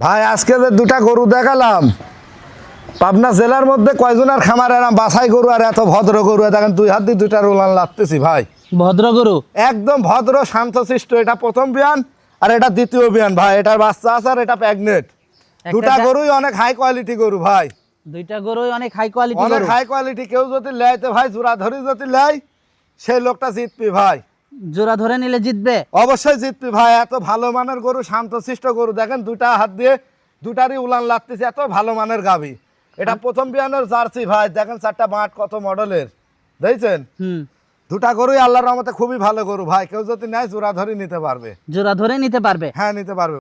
ভাই আজকে যে দুটা গরু দেখালাম পাবনা জেলার মধ্যে কয়জনের খামার এরাম? বাছাই গরু আর এত ভদ্র গরু দেখেন দুই হাত দিয়ে দুইটা রোলান লাগতেছি ভাই। ভদ্র গরু? একদম ভদ্র শান্তশিষ্ট এটা প্রথম বিয়ান আর এটা দ্বিতীয় বিয়ান ভাই এটার বাচ্চা আছে আর এটা একটা দুটা গরুই অনেক হাই কোয়ালিটি গরু ভাই। দুইটা গরুই অনেক হাই কোয়ালিটি অনেক হাই কোয়ালিটি কেউ যদি লেয় তো ভাই জোড়া ধরি যদি লেয় সেই লোকটা জিতবি ভাই। জোড়া ধরে নিলে জিতবে? অবশ্যই জিতবি ভাই এত ভালো মানের গরু শান্তশিষ্ট গরু। দেখেন দুটা হাত দিয়ে দুটারই উলান লাগতেছে এত ভালো মানের গাভী। এটা প্রথম বিয়ানের জার্সি ভাই দেখেন চারটা মাঠ কত মডেলের। দেখছেন? দুটা গরুই আল্লাহর রহমতে খুবই ভালো গরু ভাই কেউ যদি নেয় জোড়া ধরে নিতে পারবে। জোড়া ধরে নিতে পারবে? হ্যাঁ নিতে পারবে।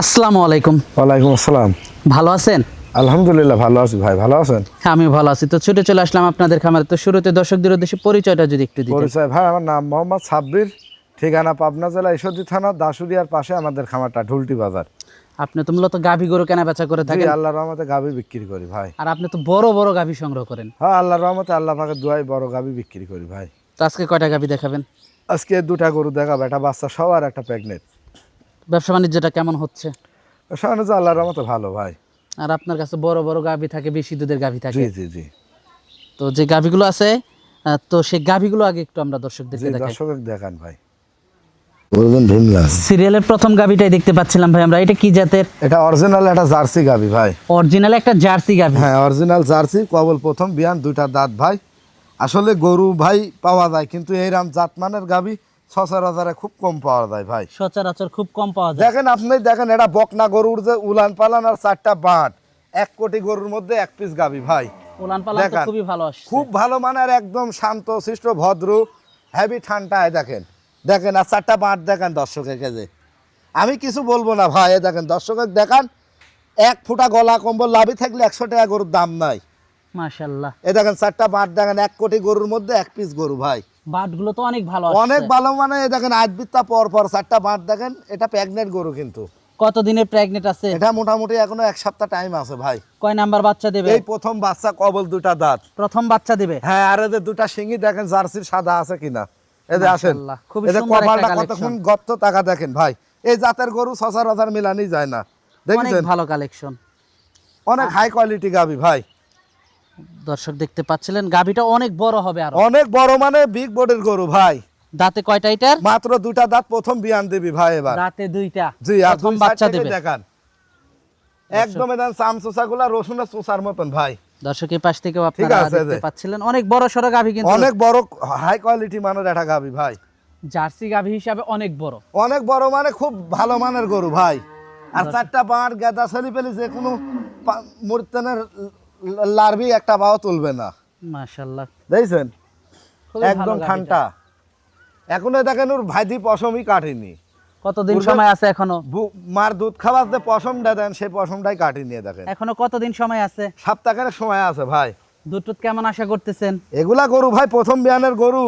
আসসালামু আলাইকুম। ওয়ালাইকুম আসসালাম। ভালো আছেন? আলহামদুলিল্লাহ ভালো আছি ভাই ভালো আছেন? আমি ভালো আছি। তো ছুটে চলে আসলাম আপনাদের খামারে। তো শুরুতে দর্শকদের উদ্দেশ্যে পরিচয়টা যদি একটু দিতেন। পরিচয় ভাই আমার নাম মোহাম্মদ সাব্বির ঠিকানা পাবনা জেলা ঈশ্বরদী থানা দাসুরিয়ার পাশে আমাদের খামারটা ঢুলটি বাজার। আপনি তো মূলত গাভী গরু কেনা বেচা করে থাকেন। আল্লাহর রহমতে গাভি বিক্রি করি ভাই। আর আপনি তো বড় বড় গাভী সংগ্রহ করেন। হ্যাঁ আল্লাহর রহমতে আল্লাহ পাকে দুয়াই বড় গাভি বিক্রি করি ভাই। তো আজকে কয়টা গাভী দেখাবেন? আজকে দুটা গরু দেখা একটা বাচ্চা সহ আর একটা প্রেগনেন্ট ব্যবসা বাণিজ্যটা কেমন হচ্ছে? আল্লাহর রহমতে ভালো ভাই। আর আপনার কাছে বড় বড় গাভী থাকে বেশি দুধের গাভী থাকে? জি জি তো যে গাভীগুলো আছে তো সেই গাভীগুলো আগে একটু আমরা জি দর্শকদেরকে দেখাই। দর্শক দেখান ভাই। সিরিয়ালের প্রথম গাভীটাই দেখতে পাচ্ছিলাম ভাই আমরা। এটা কি জাতের? এটা অরিজিনাল একটা জার্সি গাভি ভাই। অরিজিনাল একটা জার্সি গাভী। হ্যাঁ অরিজিনাল জার্সি কবল প্রথম বিয়ান দুইটা দাঁত ভাই। আসলে গরু ভাই পাওয়া যায় কিন্তু এইরাম জাতমানের গাভি সচরাচরে খুব কম পাওয়া যায় ভাই। সচরাচর খুব কম পাওয়া যায়। দেখেন আপনি দেখেন এটা বকনা গরুর যে উলান পালান আর চারটা বাঁট এক কোটি গরুর মধ্যে এক পিস গাভি ভাই। উলান পালান তো খুবই ভালো আসছে। খুব ভালো মানের একদম শান্ত শিষ্ট ভদ্র হেভি ঠান্ডায় দেখেন। দেখেন আর চারটা বাঁট দেখেন দর্শকের কাছে। আমি কিছু বলব না ভাই দেখেন দর্শকের দেখান এক ফুটা গলা কম্বল লাভই থাকলে একশো টাকা গরুর দাম নাই। মাশাআল্লাহ। দেখেন চারটা বাঁট দেখেন এক কোটি গরুর মধ্যে এক পিস গরু ভাই। বাটগুলো তো অনেক ভালো অনেক ভালো মানে দেখেন আজবিত্তা পর পর চারটা বাঁট দেখেন এটা প্রেগনেন্ট গরু কিন্তু। কত প্রেগনেন্ট আছে? এটা মোটামুটি এখনও এক সপ্তাহ টাইম আছে ভাই। কয় নাম্বার বাচ্চা দেবে? এই প্রথম বাচ্চা কবল দুটা দাঁত। প্রথম বাচ্চা দেবে? হ্যাঁ আর এদের দুটা শিঙি দেখেন জার্সির সাদা আছে কিনা। এদের আসেন এদের কপালটা কতক্ষণ গত্ত টাকা দেখেন ভাই। এই জাতের গরু সচরাচর মিলানি যায় না। দেখেছেন? ভালো কালেকশন অনেক হাই কোয়ালিটি গাবি ভাই। দর্শক দেখতে পাচ্ছিলেন গাভীটা অনেক বড় হবে আর। অনেক বড় মানে বিগ বডির গরু ভাই। দাঁতে কয়টা এটার? মাত্র দুটা দাঁত প্রথম বিয়ান দিবি ভাই এবার। দাঁতে দুইটা। জি আর প্রথম বাচ্চা দেবে। দেখান। একদম এদান চাম চোষা গুলা রসুনের চোষার মতন ভাই। দর্শক এই পাশ থেকেও আপনারা দেখতে পাচ্ছিলেন অনেক বড় সড়ো গাভী কিন্তু। অনেক বড় হাই কোয়ালিটি মানের একটা গাবি ভাই। জার্সি গাভী হিসাবে অনেক বড়। অনেক বড় মানে খুব ভালো মানের গরু ভাই। আর চারটা বাঁট গেদা ছেলি পেলি যে কোনো মূর্তনের লার্ভি একটা বাও তুলবে না। মাশাআল্লাহ। দেখছেন? একদম। ঠান্ডা। এখনও দেখেন ওর ভাইদি পশমই কাটেনি। কতদিন সময় আছে এখনও? মার দুধ খাবার যে পশমটা দেন সেই পশমটাই কাটি নিয়ে দেখেন। এখনও কতদিন সময় আছে? সপ্তাহের সময় আছে ভাই। দুধ কেমন আশা করতেছেন? এগুলা গরু ভাই প্রথম বিয়ানের গরু।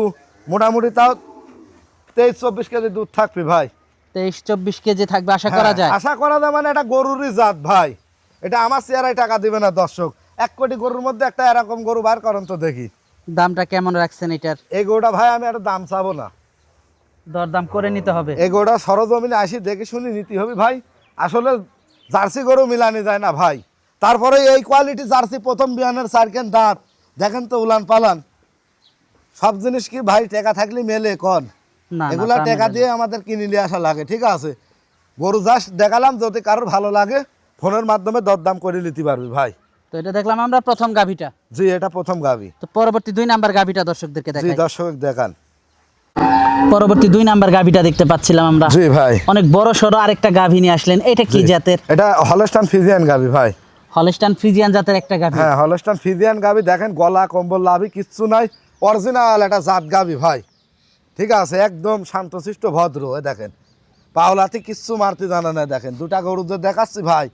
মোটামুটি তাও তেইশ চব্বিশ কেজি দুধ থাকবে ভাই। তেইশ চব্বিশ কেজি থাকবে আশা করা হ্যাঁ, যায়? আশা করা যায় মানে এটা গরুরই জাত ভাই। এটা আমার চেয়ারায় টাকা দিবে না দর্শক। এক কোটি গরুর মধ্যে একটা এরকম গরু বার করেন তো দেখি। দামটা কেমন রাখছেন এটার? এই গরুটা ভাই আমি একটা দাম চাবো না। দরদাম করে নিতে হবে। এই গরুটা সরজমিনে আসি দেখে শুনি নিতে হবে ভাই। আসলে জার্সি গরু মিলানি যায় না ভাই। তারপরে এই কোয়ালিটি জার্সি প্রথম বিয়ানের সার্কেন দাঁত। দেখেন তো উলান পালান। সব জিনিস কি ভাই টেকা থাকলে মেলে কন? এগুলা টাকা দিয়ে আমাদের কিনে নিয়ে আসা লাগে ঠিক আছে? গরু জাস্ট দেখালাম যদি কারোর ভালো লাগে ফোনের মাধ্যমে দরদাম করে নিতে পারবি ভাই। তো এটা দেখলাম আমরা প্রথম গাভীটা। জি এটা প্রথম গাবি তো পরবর্তী দুই নাম্বার গাভীটা দর্শকদেরকে জি দেখাই। দর্শক দেখান। পরবর্তী দুই নাম্বার গাভিটা দেখতে পাচ্ছিলাম আমরা। জি ভাই। অনেক বড় সড়ো আরেকটা গাভী নিয়ে আসলেন। এটা কি জাতের? এটা হলস্টান ফিজিয়ান গাবি ভাই। হলস্টান ফ্রিজিয়ান জাতের একটা গাভী। হ্যাঁ হলস্টান ফিজিয়ান গাবি দেখেন গলা কম্বল লাভি কিচ্ছু নাই। অরিজিনাল একটা জাত গাবি ভাই। ঠিক আছে একদম শান্তশিষ্ট ভদ্র দেখেন। পাওলাতে কিচ্ছু মারতে জানা না দেখেন। দুটা গরুদের দেখাচ্ছি ভাই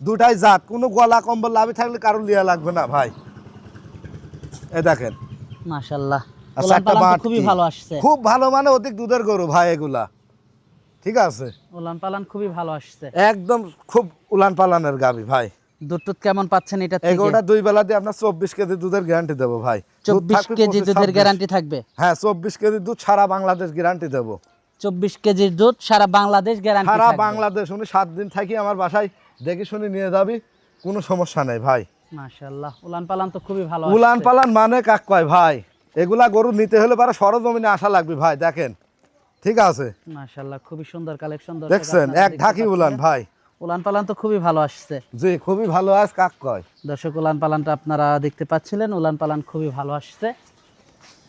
দুটাই জাত কোনো গলা কম্বল লাভি থাকলে কারও লিয়া লাগবে না ভাই। এ দেখেন। মাশাল্লাহ খুবই ভালো আসছে। খুব ভালো মানে অধিক দুধের গরু ভাই এগুলা। ঠিক আছে? উলান পালান খুবই ভালো আসছে। একদম খুব উলান পালানের গাবি ভাই। দুধ টুধ কেমন পাচ্ছেন এটা থেকে? এগোটা দুই বেলা দিয়ে আপনার চব্বিশ কেজি দুধের গ্যারান্টি দেবো ভাই। দুধ চব্বিশ থাকবে কেজি দুধের গ্যারান্টি থাকবে? হ্যাঁ চব্বিশ কেজি দুধ সারা বাংলাদেশ গ্যারান্টি দেবো। চব্বিশ কেজির দুধ সারা বাংলাদেশ গ্যারান্টি সারা বাংলাদেশ উনি সাত দিন থাকি আমার বাসায় দেখে শুনে নিয়ে যাবি কোনো সমস্যা নেই ভাই। মাশাল্লাহ উলান পালান তো খুবই ভালো উলান পালান মানে কাক কয় ভাই? এগুলা গরু নিতে হলে পারে সরজমিনে আসা লাগবে ভাই দেখেন। ঠিক আছে? মাশাল্লাহ খুবই সুন্দর কালেকশন দেখছেন? এক ঢাকি উলান ভাই। উলান পালান তো খুবই ভালো আসছে। জি খুবই ভালো আজ কাক কয়? দর্শক উলান পালানটা আপনারা দেখতে পাচ্ছিলেন উলান পালান খুবই ভালো আসছে।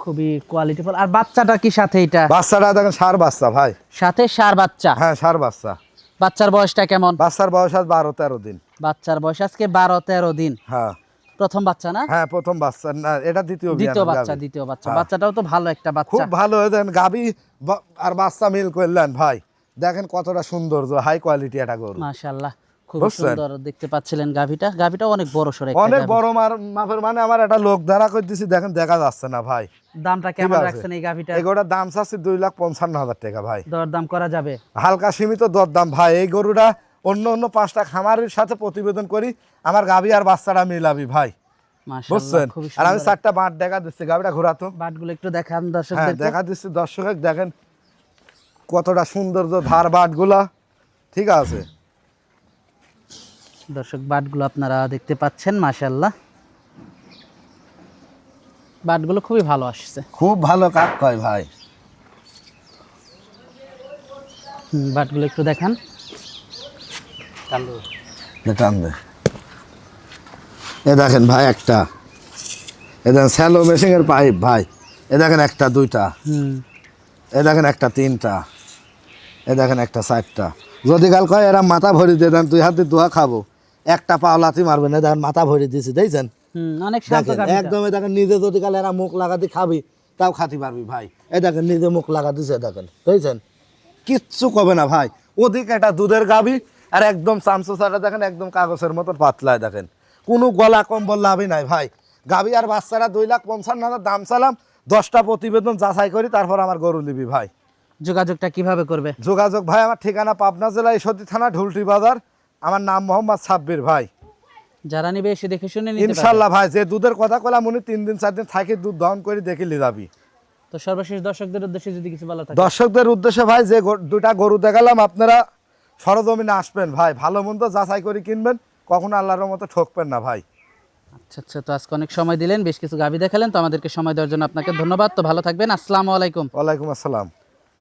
খুবই কোয়ালিটিফুল আর বাচ্চাটা কি সাথে এটা? বাচ্চাটা দেখেন সার বাচ্চা ভাই। সাথে সার বাচ্চা? হ্যাঁ সার বাচ্চা। বাচ্চার বয়সটা কেমন? বাচ্চার বয়স আজ বারো তেরো দিন। বাচ্চার বয়স আজকে বারো তেরো দিন। হ্যাঁ। প্রথম বাচ্চা না? হ্যাঁ প্রথম বাচ্চা। না এটা দ্বিতীয় দ্বিতীয় বাচ্চা দ্বিতীয় বাচ্চা। হ্যাঁ। বাচ্চাটাও তো ভালো একটা বাচ্চা। খুব ভালো দেন গাবি আর বাচ্চা মিল করলেন ভাই। দেখেন কতটা সুন্দর হাই কোয়ালিটি একটা গরু। মাশাআল্লাহ। খুব সুন্দর দেখতে পাচ্ছিলেন গাভিটা। গাভিটা অনেক বড় সরে অনেক বড় মার মাপের মানে আমার একটা লোক ধারা করে দিছি দেখেন দেখা যাচ্ছে না ভাই। দামটা কেমন রাখছেন এই গাভিটা? দাম চাচ্ছি দুই লাখ পঞ্চান্ন হাজার টাকা ভাই। দরদাম করা যাবে? হালকা সীমিত দরদাম ভাই। এই গরুটা অন্য অন্য পাঁচটা খামারের সাথে প্রতিবেদন করি আমার গাবি আর বাচ্চাটা মিলাবি ভাই। বুঝছেন? আর আমি চারটা বাঁট দেখা দিচ্ছি গাবিটা ঘোরাতো। বাটগুলো একটু দেখান হ্যাঁ দর্শকদের দেখা দিচ্ছি দর্শক দেখেন কতটা সৌন্দর্য ধার বাটগুলা। ঠিক আছে? দর্শক বাটগুলো আপনারা দেখতে পাচ্ছেন মাশাআল্লাহ। বাটগুলো খুবই ভালো আসছে। খুব ভালো কাক কয় ভাই। হুম, বাটগুলো একটু দেখান। টান দে এ দেখেন ভাই একটা। এ দেখেন স্যালো মেশিনের পাইপ ভাই। এ দেখেন একটা দুইটা। এ দেখেন একটা তিনটা। এ দেখেন একটা চারটা। যদি কাল কয় এরা মাথা ভরি দিয়ে দেন দুই হাতে দোয়া খাব। একটা পাও লাথি মারবেন এ দেখেন মাথা ভরে দিয়েছি দেখছেন? শান্ত দেখেন নিজে যদি কাল এরা মুখ লাগাতে খাবি তাও খাতি পারবি ভাই। এ দেখেন নিজে মুখ লাগা দিছে দেখেন বুঝছেন কিচ্ছু কবে না ভাই ওদিকে একটা দুধের গাবি আর একদম চামচোচাটা দেখেন একদম কাগজের মতো পাতলায় দেখেন। কোনো গলা কম্বল লাভই নাই ভাই। গাবি আর বাচ্চারা দুই লাখ পঞ্চান্ন হাজার দাম চালাম দশটা প্রতিবেদন যাচাই করি তারপর আমার গরু নিবি ভাই। যোগাযোগটা কীভাবে করবে? যোগাযোগ ভাই আমার ঠিকানা পাবনা জেলা ঈশ্বরদী থানা ঢুলটি বাজার। আমার নাম মোহাম্মদ সাব্বির ভাই। যারা নিবে এসে দেখে শুনে নিতে ইনশাল্লাহ ভাই যে দুধের কথা কলাম উনি তিন দিন চার দিন থাকে দুধ দহন করে দেখে লি যাবি। তো সর্বশেষ দর্শকদের উদ্দেশ্যে যদি কিছু বলা থাকে। দর্শকদের উদ্দেশ্যে ভাই যে দুটা গরু দেখালাম আপনারা সরজমিনে আসবেন ভাই। ভালো মন্দ যাচাই করে কিনবেন কখনো আল্লাহর মতো ঠকবেন না ভাই। আচ্ছা আচ্ছা তো আজকে অনেক সময় দিলেন বেশ কিছু গাভি দেখালেন তো আমাদেরকে সময় দেওয়ার জন্য আপনাকে ধন্যবাদ। তো ভালো থাকবেন আসসালামু আলাইকুম। ওয়ালাইকুম আসসালাম।